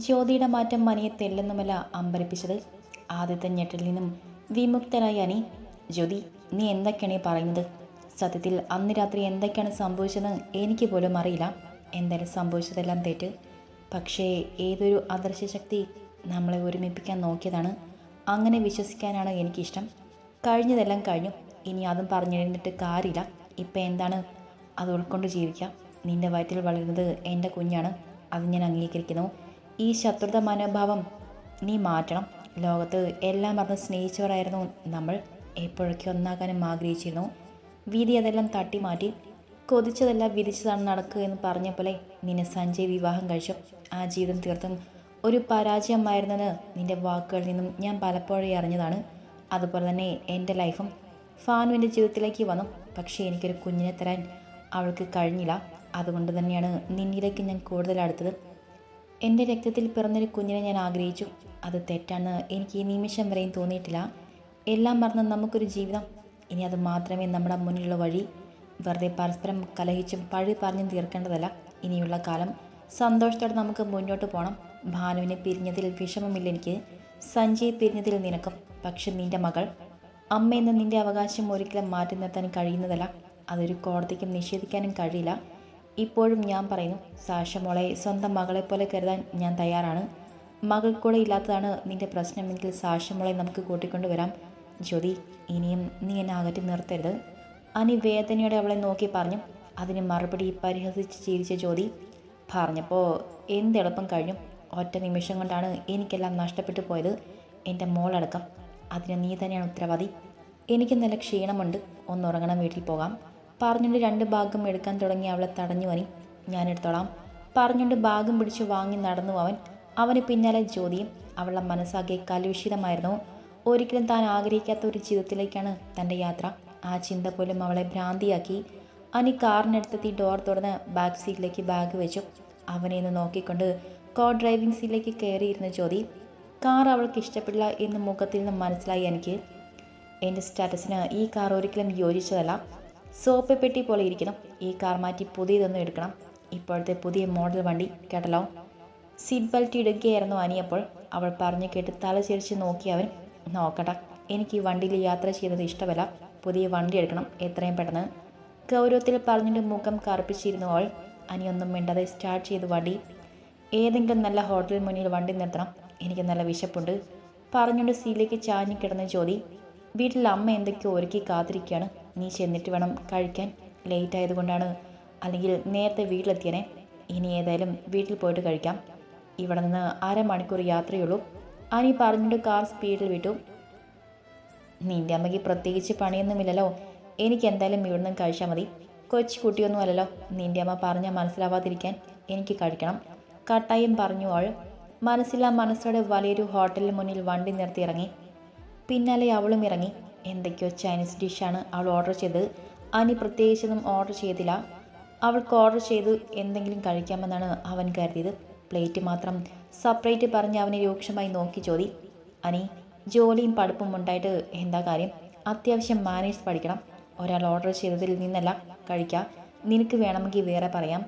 ജ്യോതിയുടെ മാറ്റം മനിയെ തെല്ലെന്നുമല്ല അമ്പരപ്പിച്ചത്. ആദ്യത്തെ ഞെട്ടിൽ നിന്നും വിമുക്തരായി അനി ജ്യോതി നീ എന്തൊക്കെയാണ് പറയുന്നത്? സത്യത്തിൽ അന്ന് രാത്രി എന്തൊക്കെയാണ് സംഭവിച്ചതെന്ന് എനിക്ക് പോലും അറിയില്ല. എന്തായാലും സംഭവിച്ചതെല്ലാം തെറ്റ്. പക്ഷേ ഏതൊരു അദൃശ്യ ശക്തി നമ്മളെ ഒരുമിപ്പിക്കാൻ നോക്കിയതാണ്. അങ്ങനെ വിശ്വസിക്കാനാണ് എനിക്കിഷ്ടം. കഴിഞ്ഞതെല്ലാം കഴിഞ്ഞു. ഇനി അതും പറഞ്ഞിരുന്നിട്ട് കാര്യമില്ല. ഇപ്പം എന്താണ്? അത് ഉൾക്കൊണ്ട് ജീവിക്കാം. നിന്റെ വയറ്റിൽ വളരുന്നത് എന്റെ കുഞ്ഞാണ്. അത് ഞാൻ അംഗീകരിക്കുന്നു. ഈ ശത്രുത മനോഭാവം നീ മാറ്റണം. ലോകത്ത് എല്ലാം മറന്ന് സ്നേഹിച്ചവരായിരുന്നു നമ്മൾ. എപ്പോഴൊക്കെ ഒന്നാകാനും ആഗ്രഹിച്ചിരുന്നു. വീതി അതെല്ലാം തട്ടി മാറ്റി. കൊതിച്ചതെല്ലാം വിധിച്ചതാണ് നടക്കുക എന്ന് പറഞ്ഞ പോലെ നിന്നെ സഞ്ജയ് വിവാഹം കഴിച്ചു. ആ ജീവിതം തീർത്തും ഒരു പരാജയമായിരുന്നെന്ന് നിന്റെ വാക്കുകളിൽ നിന്നും ഞാൻ പലപ്പോഴും അറിഞ്ഞതാണ്. അതുപോലെ തന്നെ എന്റെ ലൈഫും ഫാനുവിന്റെ ജീവിതത്തിലേക്ക് വന്നു. പക്ഷേ എനിക്കൊരു കുഞ്ഞിനെ തരാൻ അവൾക്ക് കഴിഞ്ഞില്ല. അതുകൊണ്ട് തന്നെയാണ് നിന്നിലേക്ക് ഞാൻ കൂടുതൽ അടുത്തത്. എന്റെ രക്തത്തിൽ പിറന്നൊരു കുഞ്ഞിനെ ഞാൻ ആഗ്രഹിച്ചു. അത് തെറ്റാണ് എനിക്ക് ഈ നിമിഷം വരെയും തോന്നിയിട്ടില്ല. എല്ലാം മറന്ന് നമുക്കൊരു ജീവിതം. ഇനി അത് മാത്രമേ നമ്മുടെ മുന്നിലുള്ള വഴി. വെറുതെ പരസ്പരം കലഹിച്ചും പഴി പറഞ്ഞും തീർക്കേണ്ടതല്ല. ഇനിയുള്ള കാലം സന്തോഷത്തോടെ നമുക്ക് മുന്നോട്ട് പോകണം ഭാനുവിനെ പിരിഞ്ഞതിൽ വിഷമമില്ല എനിക്ക്. സഞ്ജയ് പിരിഞ്ഞതിൽ നിനക്കും. പക്ഷെ നിന്റെ മകൾ. അമ്മയെന്ന് നിന്റെ അവകാശം ഒരിക്കലും മാറ്റി നിർത്താൻ കഴിയുന്നതല്ല. അതൊരു കോടതിക്കും നിഷേധിക്കാനും കഴിയില്ല. ഇപ്പോഴും ഞാൻ പറയുന്നു സാഷ മോളെ സ്വന്തം മകളെ പോലെ കരുതാൻ ഞാൻ തയ്യാറാണ്. മകൾ കൂടെ ഇല്ലാത്തതാണ് നിന്റെ പ്രശ്നമെങ്കിൽ സാഷ മോളെ നമുക്ക് കൂട്ടിക്കൊണ്ടുവരാം ജ്യോതി ഇനിയും നീ എന്നെ അകറ്റി നിർത്തരുത്. അനി വേദനയോടെ അവളെ നോക്കി പറഞ്ഞു അതിന് മറുപടി പരിഹസിച്ച് ചിരിച്ച ജ്യോതി പറഞ്ഞപ്പോൾ എന്തെളുപ്പം കഴിഞ്ഞു. ഒറ്റ നിമിഷം കൊണ്ടാണ് എനിക്കെല്ലാം നഷ്ടപ്പെട്ടു പോയത്. എന്റെ മോളടക്കം അതിന് നീ തന്നെയാണ് ഉത്തരവാദി. എനിക്ക് നല്ല ക്ഷീണമുണ്ട് ഒന്നുറങ്ങണം വീട്ടിൽ പോകാം. പറഞ്ഞുകൊണ്ട് രണ്ട് ഭാഗം എടുക്കാൻ തുടങ്ങി അവളെ തടഞ്ഞു ഞാൻ എടുത്തോളാം. പറഞ്ഞുകൊണ്ട് ഭാഗം പിടിച്ച് വാങ്ങി നടന്നു അവൻ. അവന് പിന്നാലെ ജ്യോതിയും അവളുടെ മനസ്സാകെ കലുഷിതമായിരുന്നു. ഒരിക്കലും താൻ ആഗ്രഹിക്കാത്ത ഒരു ജീവിതത്തിലേക്കാണ് തന്റെ യാത്ര. ആ ചിന്ത പോലും അവളെ ഭ്രാന്തിയാക്കി. അനി കാറിനടുത്തെത്തി ഡോർ തുറന്ന് ബാക്ക് സീറ്റിലേക്ക് ബാഗ് വെച്ചു. അവനെ ഒന്ന് നോക്കിക്കൊണ്ട് കോ ഡ്രൈവിംഗ് സീറ്റിലേക്ക് കയറിയിരുന്ന ജ്യോതി കാർ അവൾക്ക് ഇഷ്ടപ്പെടില്ല എന്ന് മുഖത്തിൽ നിന്ന് മനസ്സിലായി എനിക്ക്. എന്റെ സ്റ്റാറ്റസിന് ഈ കാർ ഒരിക്കലും യോജിച്ചതല്ല. സോപ്പ് പെട്ടി പോലെ ഇരിക്കുന്നു ഈ കാർ മാറ്റി പുതിയതൊന്നും എടുക്കണം. ഇപ്പോഴത്തെ പുതിയ മോഡൽ വണ്ടി കേട്ടല്ലോ സീറ്റ് ബെൽറ്റ് ഇടുകയായിരുന്നു അനിയപ്പോൾ അവൾ പറഞ്ഞു കേട്ട് തലചിരിച്ച് നോക്കി അവൻ. നോക്കട്ടെ എനിക്ക് ഈ വണ്ടിയിൽ യാത്ര ചെയ്യുന്നത് ഇഷ്ടമല്ല. പുതിയ വണ്ടി എടുക്കണം എത്രയും പെട്ടെന്ന്. ഗൗരവത്തിൽ പറഞ്ഞിട്ട് മുഖം കറുപ്പിച്ചിരുന്നു അവൾ. അനിയൊന്നും മിണ്ടാതെ സ്റ്റാർട്ട് ചെയ്ത് വണ്ടി. ഏതെങ്കിലും നല്ല ഹോട്ടൽ മുന്നിൽ വണ്ടി നിർത്തണം. എനിക്ക് നല്ല വിശപ്പുണ്ട്. പറഞ്ഞുകൊണ്ട് സീലേക്ക് ചാഞ്ഞു കിടന്ന ജ്യോതി. വീട്ടിൽ അമ്മ എന്തൊക്കെയോ ഒരുക്കി കാത്തിരിക്കുകയാണ്. നീ ചെന്നിട്ട് വേണം കഴിക്കാൻ. ലേറ്റ് ആയതുകൊണ്ടാണ്. അല്ലെങ്കിൽ നേരത്തെ വീട്ടിലെത്തിയനെ. ഇനി ഏതായാലും വീട്ടിൽ പോയിട്ട് കഴിക്കാം. ഇവിടെ നിന്ന് അരമണിക്കൂർ യാത്രയുള്ളൂ. അനി പറഞ്ഞിട്ട് കാർ സ്പീഡിൽ വിട്ടു. നിന്റെ അമ്മയ്ക്ക് പ്രത്യേകിച്ച് പണിയൊന്നുമില്ലല്ലോ. എനിക്ക് എന്തായാലും ഇവിടുന്ന് കഴിച്ചാൽ മതി. കൊച്ചു കുട്ടിയൊന്നും അല്ലല്ലോ. നിന്റെ അമ്മ പറഞ്ഞാൽ മനസ്സിലാവാതിരിക്കാൻ എനിക്ക് കഴിക്കണം. കട്ടായും പറഞ്ഞു അവൾ. മനസ്സിലാ മനസ്സോടെ വലിയൊരു ഹോട്ടലിന് മുന്നിൽ വണ്ടി നിർത്തി ഇറങ്ങി പിന്നാലെ അവളും ഇറങ്ങി. എന്തൊക്കെയോ ചൈനീസ് ഡിഷാണ് അവൾ ഓർഡർ ചെയ്തത്. അനി പ്രത്യേകിച്ചൊന്നും ഓർഡർ ചെയ്തില്ല. അവൾക്ക് ഓർഡർ ചെയ്ത് എന്തെങ്കിലും കഴിക്കാമെന്നാണ് അവൻ കരുതിയത്. പ്ലേറ്റ് മാത്രം സെപ്പറേറ്റ് പറഞ്ഞ് അവനെ രൂക്ഷമായി നോക്കി ചോദി. അനി ജോലിയും പഠിപ്പും ഉണ്ടായിട്ട് എന്താ കാര്യം? അത്യാവശ്യം മാനേജ് പഠിക്കണം. ഒരാൾ ഓർഡർ ചെയ്തതിൽ നിന്നല്ല കഴിക്കുക നിനക്ക് വേണമെങ്കിൽ വേറെ പറയാം.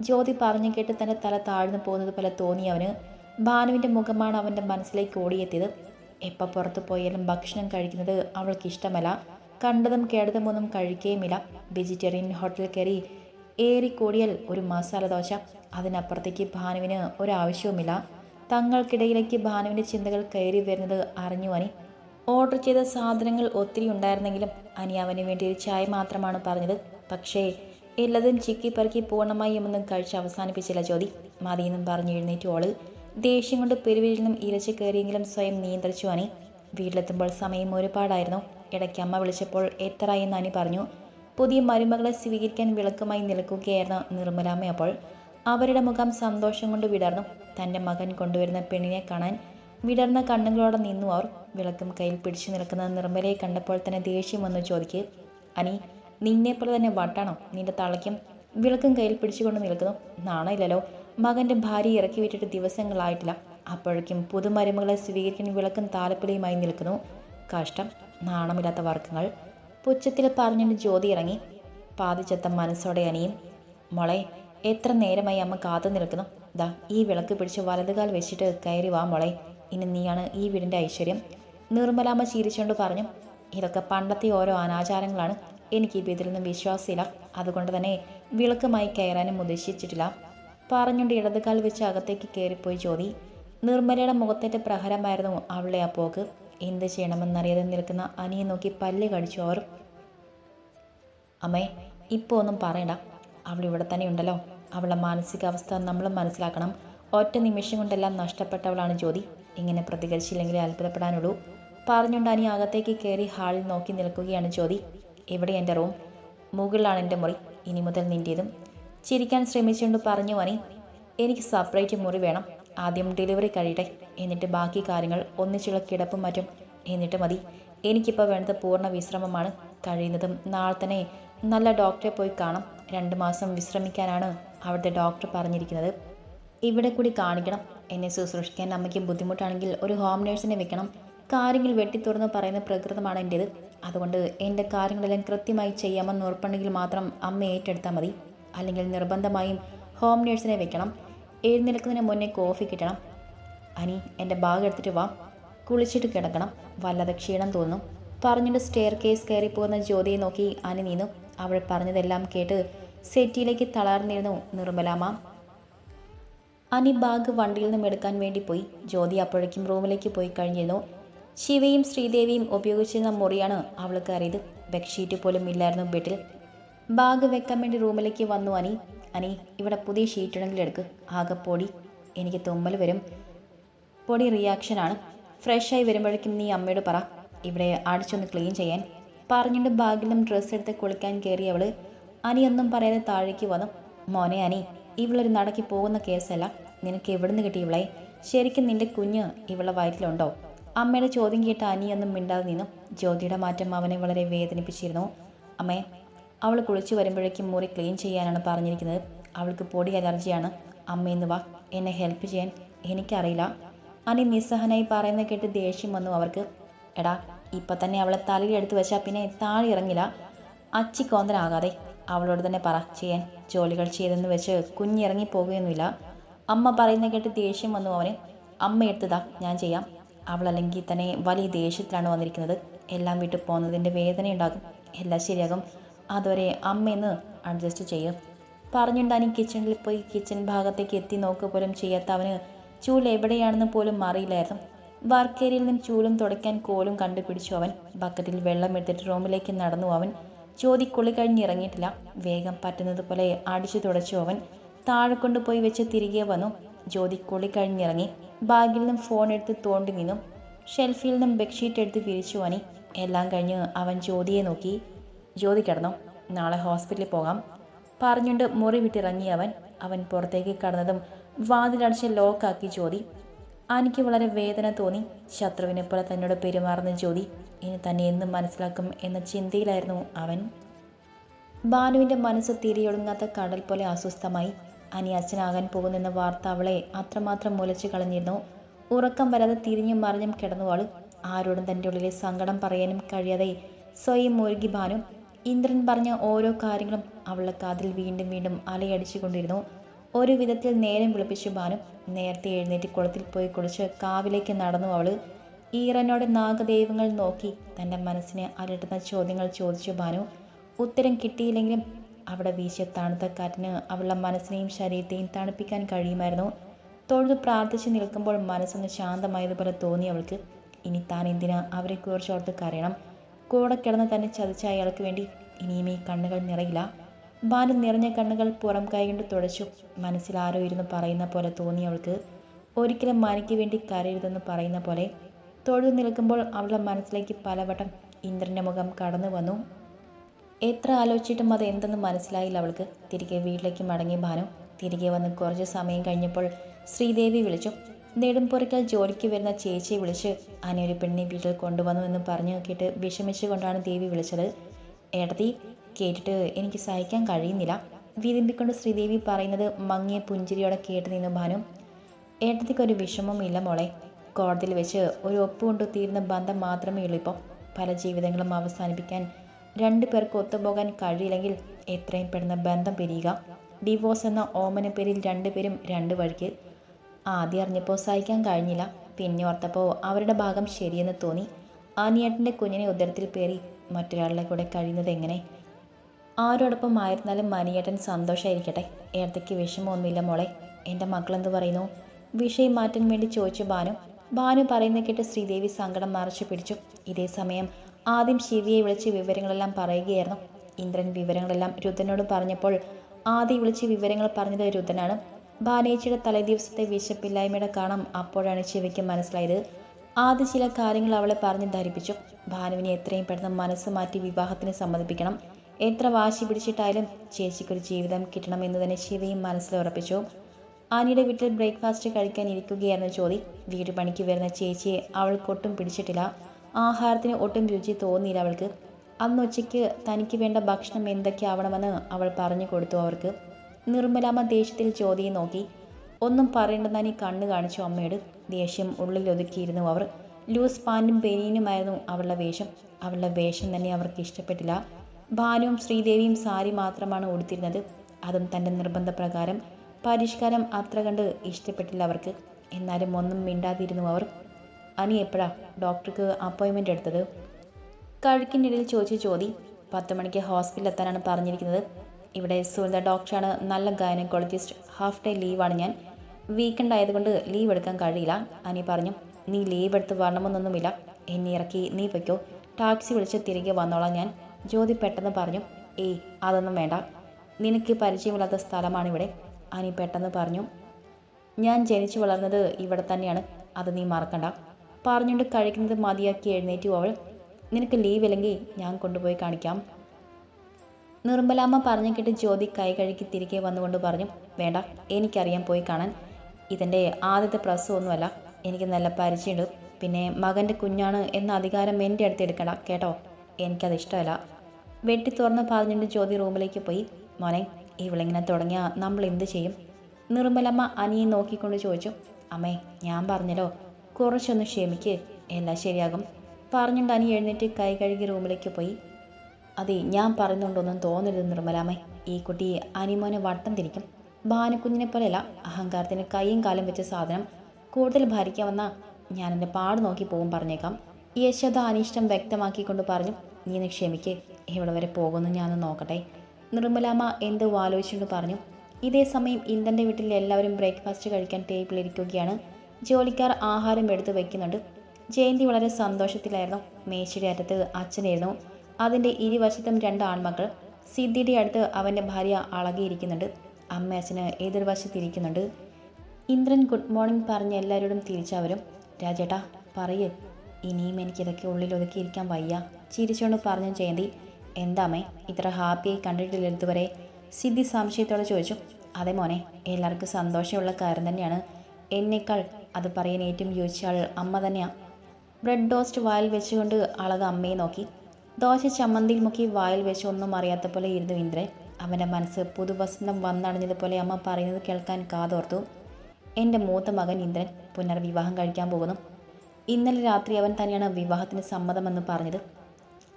ജ്യോതി പറഞ്ഞു കേട്ട് തന്റെ തല താഴ്ന്നു പോകുന്നത് പോലെ തോന്നി അവന്. ഭാനുവിന്റെ മുഖമാണ് അവന്റെ മനസ്സിലേക്ക് ഓടിയെത്തിയത്. എപ്പോൾ പുറത്ത് പോയാലും ഭക്ഷണം കഴിക്കുന്നത് അവൾക്ക് ഇഷ്ടമല്ല കണ്ടതും കേട്ടതും ഒന്നും കഴിക്കുകയുമില്ല വെജിറ്റേറിയൻ ഹോട്ടലിൽ കയറി ഏറിക്കൂടിയാൽ ഒരു മസാല ദോശ. അതിനപ്പുറത്തേക്ക് ഭാനുവിന് ഒരാവശ്യവുമില്ല. തങ്ങൾക്കിടയിലേക്ക് ഭാനുവിന്റെ ചിന്തകൾ കയറി വരുന്നത് അറിഞ്ഞു അനി. ഓർഡർ ചെയ്ത സാധനങ്ങൾ ഒത്തിരി ഉണ്ടായിരുന്നെങ്കിലും അനി അവന് വേണ്ടി ഒരു ചായ മാത്രമാണ് പറഞ്ഞത്. പക്ഷേ എല്ലാതും ചിക്കി പറക്കി പൂർണമായി ഒന്നും കഴിച്ച് അവസാനിപ്പിച്ചില്ല ജ്യോതി. മതിയെന്നും പറഞ്ഞു എഴുന്നേറ്റു ഓൾ ദേഷ്യം കൊണ്ട് പെരുവിൽ നിന്നും ഇരച്ചു കയറിയെങ്കിലും സ്വയം നിയന്ത്രിച്ചു അനി. വീട്ടിലെത്തുമ്പോൾ സമയം ഒരുപാടായിരുന്നു. ഇടയ്ക്ക് അമ്മ വിളിച്ചപ്പോൾ എത്ര എന്ന് അനി പറഞ്ഞു. പുതിയ മരുമകളെ സ്വീകരിക്കാൻ വിളക്കുമായി നിൽക്കുകയായിരുന്നു നിർമ്മലാമ്മ അപ്പോൾ. അവരുടെ മുഖം സന്തോഷം കൊണ്ട് വിടർന്നു. തന്റെ മകൻ കൊണ്ടുവരുന്ന പെണ്ണിനെ കാണാൻ വിടർന്ന കണ്ണുകളോടെ നിന്നു അവർ. വിളക്കും കയ്യിൽ പിടിച്ചു നിൽക്കുന്ന നിർമ്മലയെ കണ്ടപ്പോൾ തന്നെ ദേഷ്യം വന്നു ചോദിക്ക് അനി നിന്നെപ്പോലെ തന്നെ വട്ടാണോ? നിന്റെ തളയ്ക്കും വിളക്കും കയ്യിൽ പിടിച്ചുകൊണ്ട് നിൽക്കുന്നു. നാണയില്ലല്ലോ മകന്റെ ഭാര്യ ഇറക്കി വിട്ടിട്ട് ദിവസങ്ങളായിട്ടില്ല. അപ്പോഴേക്കും പുതുമരുമകളെ സ്വീകരിക്കാൻ വിളക്കും താലപ്പൊലിയുമായി നിൽക്കുന്നു. കഷ്ടം നാണമില്ലാത്ത വർക്കങ്ങൾ പുച്ഛത്തിൽ പറഞ്ഞിട്ട് ജ്യോതി ഇറങ്ങി. പാതിച്ചത്ത മനസ്സോടെ അനിയും മോളെ എത്ര നേരമായി അമ്മ കാത്തു നിൽക്കുന്നു? ദാ ഈ വിളക്ക് പിടിച്ച് വലതുകാൽ വെച്ചിട്ട് കയറി വാ മോളെ. ഇനി നീയാണ് ഈ വീടിന്റെ ഐശ്വര്യം. നിർമ്മലാമ്മ ചിരിച്ചുകൊണ്ട് പറഞ്ഞു ഇതൊക്കെ പണ്ടത്തെ ഓരോ അനാചാരങ്ങളാണ്. എനിക്ക് ഇതിൽ ഇതിലൊന്നും വിശ്വാസമില്ല. അതുകൊണ്ട് തന്നെ വിളക്കുമായി കയറാനും ഉദ്ദേശിച്ചിട്ടില്ല. പറഞ്ഞുകൊണ്ട് ഇടതുകാൽ വെച്ച് അകത്തേക്ക് കയറിപ്പോയി ജ്യോതി. നിർമ്മലയുടെ മുഖത്തേറ്റ പ്രഹരമായിരുന്നു അവളെ ആ പോക്ക്. എന്ത് ചെയ്യണമെന്നറിയാതെ നിൽക്കുന്ന അനിയെ നോക്കി പല്ല് കടിച്ചു അവർ. അമ്മേ ഇപ്പോൾ ഒന്നും പറയണ്ട. അവൾ ഇവിടെ തന്നെ ഉണ്ടല്ലോ. അവളുടെ മാനസികാവസ്ഥ നമ്മൾ മനസ്സിലാക്കണം. ഒറ്റ നിമിഷം കൊണ്ടെല്ലാം നഷ്ടപ്പെട്ടവളാണ് ജ്യോതി. ഇങ്ങനെ പ്രതികരിച്ചില്ലെങ്കിൽ അത്ഭുതപ്പെടാനുള്ളൂ. പറഞ്ഞുകൊണ്ട് അനി അകത്തേക്ക് കയറി ഹാളിൽ നോക്കി നിൽക്കുകയാണ് ജ്യോതി. എവിടെ എന്റെ റൂം? മുകളിലാണ് എന്റെ മുറി. ഇനി മുതൽ നിന്റേതും ചിരിക്കാൻ ശ്രമിച്ചുകൊണ്ട് പറഞ്ഞു മണി എനിക്ക് സെപ്പറേറ്റ് മുറി വേണം. ആദ്യം ഡെലിവറി കഴിയട്ടെ. എന്നിട്ട് ബാക്കി കാര്യങ്ങൾ ഒന്നിച്ചുള്ള കിടപ്പും മറ്റും എന്നിട്ട് മതി. എനിക്കിപ്പോൾ വേണ്ടത് പൂർണ വിശ്രമമാണ്. കഴിയുന്നതും നാളെ തന്നെ നല്ല ഡോക്ടറെ പോയി കാണാം. രണ്ട് മാസം വിശ്രമിക്കാനാണ് അവിടുത്തെ ഡോക്ടർ പറഞ്ഞിരിക്കുന്നത്. ഇവിടെ കൂടി കാണിക്കണം. എന്നെ ശുശ്രൂഷിക്കാൻ അമ്മയ്ക്ക് ബുദ്ധിമുട്ടാണെങ്കിൽ ഒരു ഹോം നേഴ്സിനെ വെക്കണം. കാര്യങ്ങൾ വെട്ടിത്തുറന്ന് പറയുന്ന പ്രകൃതമാണ് എന്റേത് അതുകൊണ്ട് എന്റെ കാര്യങ്ങളെല്ലാം കൃത്യമായി ചെയ്യാമെന്ന് ഉറപ്പുണ്ടെങ്കിൽ മാത്രം അമ്മ ഏറ്റെടുത്താൽ മതി. അല്ലെങ്കിൽ നിർബന്ധമായും ഹോം നേഴ്സിനെ വെക്കണം. എഴുന്നേൽക്കുന്നതിന് മുന്നേ കോഫി കിട്ടണം. അനി എന്റെ ബാഗ് എടുത്തിട്ട് വാ. കുളിച്ചിട്ട് കിടക്കണം. വല്ലാതെ ക്ഷീണം തോന്നും. പറഞ്ഞിട്ട് സ്റ്റെയർ കേസ് കയറി പോകുന്ന ജ്യോതിയെ നോക്കി അനി നീന്നു. അവൾ പറഞ്ഞതെല്ലാം കേട്ട് സെറ്റിയിലേക്ക് തളർന്നിരുന്നു നിർമ്മലാമ്മ. അനി ബാഗ് വണ്ടിയിൽ നിന്നും എടുക്കാൻ വേണ്ടി പോയി. ജ്യോതി അപ്പോഴേക്കും റൂമിലേക്ക് പോയി കഴിഞ്ഞിരുന്നു. ശിവയും ശ്രീദേവിയും ഉപയോഗിച്ചിരുന്ന മുറിയാണ് അവൾക്ക് അറിയത് ബെഡ്ഷീറ്റ് പോലും ഇല്ലായിരുന്നു ബെഡിൽ ബാഗ് വെക്കാൻ വേണ്ടി റൂമിലേക്ക് വന്നു അനി. അനി ഇവിടെ പുതിയ ഷീറ്റ് ഉണ്ടെങ്കിൽ എടുക്ക്. ആകെ പൊടി. എനിക്ക് തുമ്മൽ വരും. പൊടി റിയാക്ഷനാണ് ഫ്രഷായി വരുമ്പോഴേക്കും നീ അമ്മയോട് പറ. ഇവിടെ അടിച്ചൊന്ന് ക്ലീൻ ചെയ്യാൻ. പറഞ്ഞിട്ട് ബാഗിലും ഡ്രസ്സ് എടുത്ത് കുളിക്കാൻ കയറി അവൾ. അനിയൊന്നും പറയാതെ താഴേക്ക് വന്നു. മോനെ അനി ഇവളൊരു നടക്കി പോകുന്ന കേസല്ല. നിനക്ക് എവിടുന്ന് കിട്ടി ഇവളെ? ശരിക്കും നിന്റെ കുഞ്ഞ് ഇവളെ വയറ്റിലുണ്ടോ? അമ്മയുടെ ചോദ്യം കേട്ട് അനിയൊന്നും മിണ്ടാതെ നിന്നു. ജ്യോതിയുടെ മാറ്റം അവനെ വളരെ വേദനിപ്പിച്ചിരുന്നു. അമ്മേ അവൾ കുളിച്ച് വരുമ്പോഴേക്കും മുറി ക്ലീൻ ചെയ്യാനാണ് പറഞ്ഞിരിക്കുന്നത്. അവൾക്ക് പൊടി അലർജിയാണ്. അമ്മയെന്ന് വാ എന്നെ ഹെൽപ്പ് ചെയ്യാൻ എനിക്കറിയില്ല. അനി നിസ്സഹനായി പറയുന്ന കേട്ട് ദേഷ്യം വന്നു അവർക്ക്. എടാ ഇപ്പം തന്നെ അവളെ തലയിലെടുത്ത് വെച്ചാൽ പിന്നെ താഴെ ഇറങ്ങില്ല. അച്ചി അച്ചിക്കോന്തനാകാതെ അവളോട് തന്നെ പറ ചെയ്യാൻ ജോലികൾ ചെയ്തെന്ന് വെച്ച് കുഞ്ഞിറങ്ങി പോകുകയൊന്നുമില്ല. അമ്മ പറയുന്ന കേട്ട് ദേഷ്യം വന്നു അവന്. അമ്മ എടുത്തതാ ഞാൻ ചെയ്യാം. അവളല്ലെങ്കിൽ തന്നെ വലിയ ദേഷ്യത്തിലാണ് വന്നിരിക്കുന്നത്. എല്ലാം വിട്ടു പോകുന്നതിന്റെ വേദനയുണ്ടാകും. എല്ലാം ശരിയാകും. അതുവരെ അമ്മയെന്ന് അഡ്ജസ്റ്റ് ചെയ്യും. പറഞ്ഞുണ്ടാനി കിച്ചണിൽ പോയി കിച്ചൺ ഭാഗത്തേക്ക് എത്തി നോക്കുക പോലും ചെയ്യാത്ത അവന് ചൂൽ എവിടെയാണെന്ന് പോലും അറിയില്ലായിരുന്നു. വർക്കേരിയിൽ നിന്നും ചൂലും തുടയ്ക്കാൻ കോലും കണ്ടുപിടിച്ചു അവൻ. ബക്കറ്റിൽ വെള്ളം എടുത്തിട്ട് റൂമിലേക്ക് നടന്നു അവൻ. ജ്യോതി കുളി കഴിഞ്ഞിറങ്ങിയിട്ടില്ല. വേഗം പറ്റുന്നത് പോലെ അടിച്ചു തുടച്ചു അവൻ. താഴെ കൊണ്ടുപോയി വെച്ച് തിരികെ വന്നു. ജ്യോതി കുളി കഴിഞ്ഞിറങ്ങി. ബാഗിൽ നിന്നും ഫോൺ എടുത്ത് തോണ്ടി നിന്നു. ഷെൽഫിൽ നിന്നും ബെഡ്ഷീറ്റ് എടുത്ത് വിരിച്ചു അനി എല്ലാം കഴിഞ്ഞ് അവൻ ജ്യോതിയെ നോക്കി. ജ്യോതി കിടന്നു നാളെ ഹോസ്പിറ്റലിൽ പോകാം. പറഞ്ഞുകൊണ്ട് മുറി വിട്ടിറങ്ങി അവൻ അവൻ പുറത്തേക്ക് കടന്നതും വാതിലടച്ച് ലോക്കാക്കി ജ്യോതി അനിക്ക് വളരെ വേദന തോന്നി. ശത്രുവിനെ പോലെ തന്നോട് പെരുമാറുന്ന ജ്യോതി ഇനി തന്നെ എന്നും മനസ്സിലാക്കും എന്ന ചിന്തയിലായിരുന്നു അവൻ. ബാനുവിന്റെ മനസ്സ് തിരിയൊടുങ്ങാത്ത കടൽ പോലെ അസ്വസ്ഥമായി. അനി അച്ഛനാകാൻ പോകുന്നെന്ന വാർത്ത അവളെ അത്രമാത്രം മുലച്ചു കളഞ്ഞിരുന്നു. ഉറക്കം വരാതെ തിരിഞ്ഞും മറിഞ്ഞും കിടന്നു അവൾ ആരോടും തന്റെ ഉള്ളിലെ സങ്കടം പറയാനും കഴിയാതെ സ്വയം മുരുകി ഭാനു ഇന്ദ്രൻ പറഞ്ഞ ഓരോ കാര്യങ്ങളും അവളുടെ കാതിൽ വീണ്ടും വീണ്ടും അലയടിച്ചുകൊണ്ടിരുന്നു. ഒരു വിധത്തിൽ നേരം വിളിപ്പിച്ചു ബാനു. നേരത്തെ എഴുന്നേറ്റ് കുളത്തിൽ പോയി കുളിച്ച് കാവിലേക്ക് നടന്നു അവൾ. ഈറനോടെ നാഗദൈവങ്ങൾ നോക്കി തന്റെ മനസ്സിനെ അലട്ടുന്ന ചോദ്യങ്ങൾ ചോദിച്ചു ബാനു. ഉത്തരം കിട്ടിയില്ലെങ്കിലും അവിടെ വീശിയ തണുത്ത കാറ്റിന് അവളുടെ മനസ്സിനെയും ശരീരത്തെയും തണുപ്പിക്കാൻ കഴിയുമായിരുന്നു. തൊഴുതു പ്രാർത്ഥിച്ച് നിൽക്കുമ്പോൾ മനസ്സൊന്ന് ശാന്തമായതുപോലെ തോന്നി അവൾക്ക്. ഇനി താൻ എന്തിനാ അവരെക്കുറിച്ച് ഓർത്ത് കരയണം? കൂടെ കിടന്ന് തന്നെ ചതിച്ച അയാൾക്ക് വേണ്ടി ഇനിയും ഈ കണ്ണുകൾ നിറയില്ല. ബാലു നിറഞ്ഞ കണ്ണുകൾ പുറം കൈകൊണ്ട് തുടച്ചു. മനസ്സിൽ ആരോ ഇരുന്ന് പറയുന്ന പോലെ തോന്നി അവൾക്ക്. ഒരിക്കലും മാനിക്ക് വേണ്ടി കരയരുതെന്ന് പറയുന്ന പോലെ. തൊഴുതു നിൽക്കുമ്പോൾ അവളുടെ മനസ്സിലേക്ക് പലവട്ടം ഇന്ദ്രന്റെ മുഖം കടന്നു വന്നു. എത്ര ആലോചിച്ചിട്ടും അത് എന്തെന്ന് മനസ്സിലായില്ല അവൾക്ക്. തിരികെ വീട്ടിലേക്ക് മടങ്ങി ഭാനു. തിരികെ വന്ന് കുറച്ച് സമയം കഴിഞ്ഞപ്പോൾ ശ്രീദേവി വിളിച്ചു. നെടുംപുറയ്ക്കൽ ജോലിക്ക് വരുന്ന ചേച്ചിയെ വിളിച്ച് അനിയൊരു പെണ്ണിനെ വീട്ടിൽ കൊണ്ടുവന്നു എന്ന് പറഞ്ഞു കേട്ട് വിഷമിച്ചുകൊണ്ടാണ് ദേവി വിളിച്ചത്. ഏടത്തി കേട്ടിട്ട് എനിക്ക് സഹിക്കാൻ കഴിയുന്നില്ല. വിരുമ്പിക്കൊണ്ട് ശ്രീദേവി പറയുന്നത് മങ്ങിയ പുഞ്ചിരിയോടെ കേട്ട് നിന്നു ഭാനു. ഏട്ടത്തിക്കൊരു വിഷമമില്ല മോളെ. കോടതിയിൽ വെച്ച് ഒരു ഒപ്പുകൊണ്ട് തീരുന്ന ബന്ധം മാത്രമേ ഉള്ളൂ ഇപ്പോൾ പല ജീവിതങ്ങളും അവസാനിപ്പിക്കാൻ രണ്ടു പേർക്ക് ഒത്തുപോകാൻ കഴിയില്ലെങ്കിൽ എത്രയും പെടുന്ന ബന്ധം പിരിയുക. ഡിവോഴ്സ് എന്ന ഓമന പേരിൽ രണ്ടുപേരും രണ്ട് വഴിക്ക് ആദ്യം അറിഞ്ഞപ്പോൾ സഹിക്കാൻ കഴിഞ്ഞില്ല. പിന്നെ ഓർത്തപ്പോൾ അവരുടെ ഭാഗം ശരിയെന്ന് തോന്നി. ആനിയേട്ടന്റെ കുഞ്ഞിനെ ഉദരത്തിൽ പേറി മറ്റൊരാളുടെ കൂടെ കഴിയുന്നത് എങ്ങനെ? ആരോടൊപ്പം ആയിരുന്നാലും മനിയേട്ടൻ സന്തോഷമായിരിക്കട്ടെ ഏടത്തേക്ക് വിഷമമൊന്നുമില്ല മോളെ. എന്റെ മക്കളെന്ത് പറയുന്നു? വിഷയം മാറ്റാൻ വേണ്ടി ചോദിച്ചു ഭാനു. ഭാനു പറയുന്ന കേട്ട് ശ്രീദേവി സങ്കടം മറച്ചു പിടിച്ചു. ഇതേ സമയം ആദ്യം ശിവിയെ വിളിച്ച് വിവരങ്ങളെല്ലാം പറയുകയായിരുന്നു. ഇന്ദ്രൻ വിവരങ്ങളെല്ലാം രുദ്രനോട് പറഞ്ഞപ്പോൾ ആദ്യം വിളിച്ച് വിവരങ്ങൾ പറഞ്ഞത് രുദ്രനാണ്. ഭാനേച്ചിയുടെ തലേദിവസത്തെ വിശപ്പില്ലായ്മയുടെ കാണം അപ്പോഴാണ് ശിവയ്ക്ക് മനസ്സിലായത്. ആദ്യ ചില കാര്യങ്ങൾ അവളെ പറഞ്ഞ് ധരിപ്പിച്ചു. ഭാനുവിനെ എത്രയും പെട്ടെന്ന് മനസ്സ് മാറ്റി വിവാഹത്തിന് സമ്മതിപ്പിക്കണം. എത്ര വാശി പിടിച്ചിട്ടായാലും ചേച്ചിക്കൊരു ജീവിതം കിട്ടണം എന്ന് തന്നെ ശിവയും മനസ്സിൽ ഉറപ്പിച്ചു. ആനിയുടെ വീട്ടിൽ ബ്രേക്ക്ഫാസ്റ്റ് കഴിക്കാൻ ഇരിക്കുകയായിരുന്നു ചോദി. വീട് പണിക്ക് വരുന്ന ചേച്ചിയെ അവൾക്കൊട്ടും പിടിച്ചിട്ടില്ല. ആഹാരത്തിന് ഒട്ടും രുചി തോന്നിയില്ല അവൾക്ക്. അന്ന് ഉച്ചയ്ക്ക് തനിക്ക് വേണ്ട ഭക്ഷണം എന്തൊക്കെയാവണമെന്ന് അവൾ പറഞ്ഞു കൊടുത്തു അവർക്ക്. നിർമ്മലാമ്മ ദേഷ്യത്തിൽ ചോദ്യം നോക്കി. ഒന്നും പറയേണ്ടെന്ന് നീ കണ്ണ് കാണിച്ചു അമ്മയോട്. ദേഷ്യം ഉള്ളിലൊതുക്കിയിരുന്നു അവർ. ലൂസ് പാന്റും ബനിയനുമായിരുന്നു അവളുടെ വേഷം. അവളുടെ വേഷം തന്നെ അവർക്ക് ഇഷ്ടപ്പെട്ടില്ല. ഭാനുവും ശ്രീദേവിയും സാരി മാത്രമാണ് ഉടുത്തിരുന്നത്. അതും തന്റെ നിർബന്ധപ്രകാരം. പരിഷ്കാരം അത്ര കണ്ട് ഇഷ്ടപ്പെട്ടില്ല അവർക്ക്. എന്നാലും ഒന്നും മിണ്ടാതിരുന്നു അവർ. അനി എപ്പോഴാ ഡോക്ടർക്ക് അപ്പോയിൻമെന്റ് എടുത്തത്? കഴുക്കിന്റെ ഇടയിൽ ചോദിച്ച ചോദി പത്ത് മണിക്ക് ഹോസ്പിറ്റലിൽ എത്താനാണ് പറഞ്ഞിരിക്കുന്നത്. ഇവിടെ സുനിത ഡോക്ടറാണ്. നല്ല ഗൈനക്കോളജിസ്റ്റ്. ഹാഫ് ഡേ ലീവാണ് ഞാൻ. വീക്കെൻഡ് ആയതുകൊണ്ട് ലീവ് എടുക്കാൻ കഴിയില്ല. അനി പറഞ്ഞു നീ ലീവ് എടുത്ത് വരണമെന്നൊന്നുമില്ല. എന്നെ ഇറക്കി നീ പൊയ്ക്കോ. ടാക്സി വിളിച്ച് തിരികെ വന്നോളാം ഞാൻ. ജ്യോതി പെട്ടെന്ന് പറഞ്ഞു ഏയ് അതൊന്നും വേണ്ട. നിനക്ക് പരിചയമില്ലാത്ത സ്ഥലമാണിവിടെ അനി പെട്ടെന്ന് പറഞ്ഞു ഞാൻ ജനിച്ചു വളർന്നത് ഇവിടെ തന്നെയാണ്. അത് നീ മറക്കണ്ട. പറഞ്ഞുകൊണ്ട് കഴിക്കുന്നത് മതിയാക്കി എഴുന്നേറ്റു അവൾ. നിനക്ക് ലീവ് ഇല്ലെങ്കിൽ ഞാൻ കൊണ്ടുപോയി കാണിക്കാം. നിർമ്മലാമ്മ പറഞ്ഞു കേട്ട് ജ്യോതി കൈ കഴുകി തിരികെ വന്നുകൊണ്ട് പറഞ്ഞു വേണ്ട എനിക്കറിയാം പോയി കാണാൻ. ഇതെന്റെ ആദ്യത്തെ പ്രസവമൊന്നുമല്ല. എനിക്ക് നല്ല പരിചയമുണ്ട്. പിന്നെ മകന്റെ കുഞ്ഞാണ് എന്ന അധികാരം എന്റെ അടുത്ത് എടുക്കണ്ട കേട്ടോ? എനിക്കത് ഇഷ്ടമല്ല. വെട്ടി തുറന്ന് പറഞ്ഞിട്ട് ജ്യോതി റൂമിലേക്ക് പോയി. മോനെ ഇവളിങ്ങനെ തുടങ്ങിയാൽ നമ്മൾ എന്ത് ചെയ്യും? നിർമ്മലമ്മ അനിയെ നോക്കിക്കൊണ്ട് ചോദിച്ചു. അമ്മേ ഞാൻ പറഞ്ഞല്ലോ കുറച്ചൊന്ന് ക്ഷമിക്ക് എല്ലാം ശരിയാകും. പറഞ്ഞുകൊണ്ട് അനി എഴുന്നേറ്റ് കൈ കഴുകി റൂമിലേക്ക് പോയി. അതെ ഞാൻ പറയുന്നുണ്ടോന്നും തോന്നരുത് നിർമ്മലാമേ ഈ കുട്ടി അനിമോനെ വട്ടം തിരിക്കും. ഭാനുക്കുഞ്ഞിനെ പോലെയല്ല അഹങ്കാരത്തിന് കൈയും കാലും വെച്ച സാധനം കൂടുതൽ ഭരിക്കാൻ വന്നാൽ ഞാൻ എന്റെ പാട് നോക്കി പോകും പറഞ്ഞേക്കാം. യശോദ അനിഷ്ടം വ്യക്തമാക്കിക്കൊണ്ട് പറഞ്ഞു നീ ഒന്ന് ക്ഷമിക്ക് ഇവിടെ വരെ പോകുന്നു ഞാനൊന്ന് നോക്കട്ടെ. നിർമ്മലാമ്മ എന്തോ ആലോചിച്ചുകൊണ്ട് പറഞ്ഞു ഇതേ സമയം ഇന്ദന്റെ വീട്ടിൽ എല്ലാവരും ബ്രേക്ക്ഫാസ്റ്റ് കഴിക്കാൻ ടേബിളിരിക്കുകയാണ് ജോലിക്കാർ ആഹാരം എടുത്തു വയ്ക്കുന്നുണ്ട് ജയന്തി വളരെ സന്തോഷത്തിലായിരുന്നു. മേശയുടെ അറ്റത്ത് അച്ഛനായിരുന്നു. അതിന്റെ ഇരുവശത്തും രണ്ട് ആൺമക്കൾ. സിദ്ധിയുടെ അടുത്ത് അവന്റെ ഭാര്യ അളകിയിരിക്കുന്നുണ്ട്. അമ്മ അച്ഛന് എതിർവശത്തിരിക്കുന്നുണ്ട്. ഇന്ദ്രൻ ഗുഡ് മോർണിംഗ് പറഞ്ഞ് എല്ലാവരോടും തിരിച്ചവരും. രാജേട്ടാ പറയ്. ഇനിയും എനിക്കിതൊക്കെ ഉള്ളിൽ ഒതുക്കിയിരിക്കാൻ വയ്യ. ചിരിച്ചുകൊണ്ട് പറഞ്ഞു ജയന്തി. എന്താമേ ഇത്ര ഹാപ്പിയായി കണ്ടിട്ടില്ല ഇതുവരെ? സിദ്ധി സംശയത്തോടെ ചോദിച്ചു. അതെ മോനെ എല്ലാവർക്കും സന്തോഷമുള്ള കാര്യം തന്നെയാണ്. എന്നേക്കാൾ അത് പറയാൻ ഏറ്റവും യോജിച്ച ആൾ അമ്മ തന്നെയാണ് ബ്രെഡ് ടോസ്റ്റ് വായിൽ വെച്ചുകൊണ്ട് അളക അമ്മയെ നോക്കി. ദോശ ചമ്മന്തിയിൽ മുക്കി വായിൽ വെച്ച് ഒന്നും അറിയാത്ത പോലെ ഇരുന്നു ഇന്ദ്രൻ. അവന്റെ മനസ്സ് പുതുവസന്തം വന്നടഞ്ഞതുപോലെ അമ്മ പറയുന്നത് കേൾക്കാൻ കാതോർത്തു. എന്റെ മൂത്ത മകൻ ഇന്ദ്രൻ പുനർവിവാഹം കഴിക്കാൻ പോകുന്നു. ഇന്നലെ രാത്രി അവൻ തന്നെയാണ് വിവാഹത്തിന് സമ്മതമെന്ന് പറഞ്ഞത്.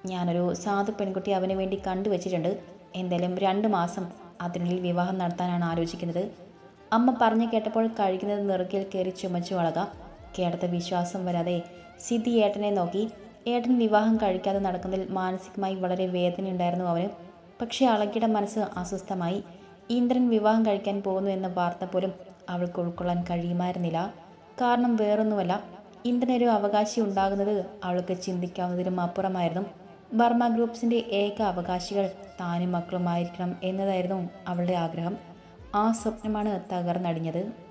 ഞാനൊരു സാധു പെൺകുട്ടി അവന് വേണ്ടി കണ്ടുവച്ചിട്ടുണ്ട്. എന്തായാലും രണ്ട് മാസം അതിനുള്ളിൽ വിവാഹം നടത്താനാണ് ആലോചിക്കുന്നത്. അമ്മ പറഞ്ഞു കേട്ടപ്പോൾ കഴിക്കുന്നത് നെറുകിൽ കയറി ചുമച്ചു വളക. കേടത്തെ വിശ്വാസം വരാതെ സിദ്ധി ഏട്ടനെ നോക്കി ഏട്ടൻ വിവാഹം കഴിക്കാതെ നടക്കുന്നതിൽ മാനസികമായി വളരെ വേദനയുണ്ടായിരുന്നു അവന്. പക്ഷേ അളകിയുടെ മനസ്സ് അസ്വസ്ഥമായി. ഇന്ദ്രൻ വിവാഹം കഴിക്കാൻ പോകുന്നു എന്ന വാർത്ത പോലും അവൾക്ക് ഉൾക്കൊള്ളാൻ കഴിയുമായിരുന്നില്ല. കാരണം വേറൊന്നുമല്ല. ഇന്ദ്രനൊരു അവകാശി ഉണ്ടാകുന്നത് അവൾക്ക് ചിന്തിക്കാവുന്നതിനും അപ്പുറമായിരുന്നു. ബർമ ഗ്രൂപ്പ്സിന്റെ ഏക അവകാശികൾ താനും മക്കളുമായിരിക്കണം എന്നതായിരുന്നു അവളുടെ ആഗ്രഹം. ആ സ്വപ്നമാണ് തകർന്നടിഞ്ഞത്.